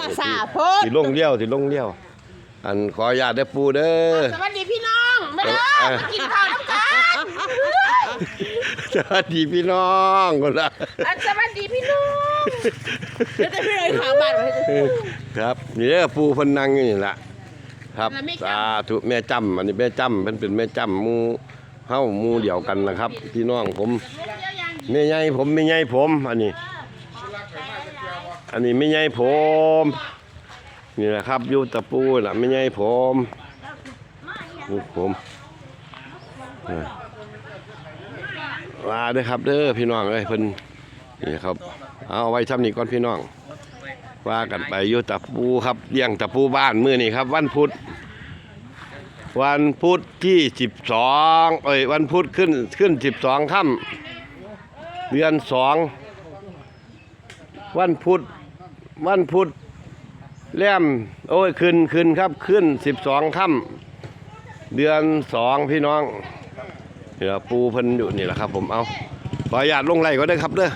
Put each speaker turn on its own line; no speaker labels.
ภาษาโพด
สิลงเลี้ยวสิลงเลี้ยว อันขออนุญาตได้อปูเด้อ
สวัสดีพี่น้องมาเด้อ
เออ
มากินข้าวน้ำกัน
สวัสดีพี่น้องคนละ
อันสวัสดีพี่น้อง
แล้วจะพี่เลยขาบ้านไว้ให้
ครับนี่เด้อปูเพิ่นนั่งอยู่นี่ล่ะครับสาธุแม่จำอันนี้แม่จำเพิ่นเป็นแม่จำหมู่เฮาหมู่เดียวกันนะครับ พี่น้องผมแม่ใหญ่ผมแม่ใหญ่ผมอันนี้ อันนี้แม่ใหญ่ผม นี่แหละครับยูตะปูนะแม่ใหญ่ผมนี่ผมลาเด้อครับเด้อพี่น้องเอ้ยเพิ่นนี่ครับ เอาไว้ทำนี้ก่อนพี่น้อง ว่ากันไปยูตะปูครับเลี้ยงตะปูบ้านมื้อนี้ครับ วันพุธวันพุธที่สิบสองเอ้ยวันพุธขึ้นขึ้นสิบสองค่ำเดือนสองวันพุธ วันพุธแล้มโอ้ยขึ้นขึ้นครับขึ้นสิบสองค่ำเดือนสองพี่น้องเดี๋ยวปูเพิ่นอยู่นี่แหละครับ ผมเอาขออนุญาตลงไล่ก็ได้ครับเด้อ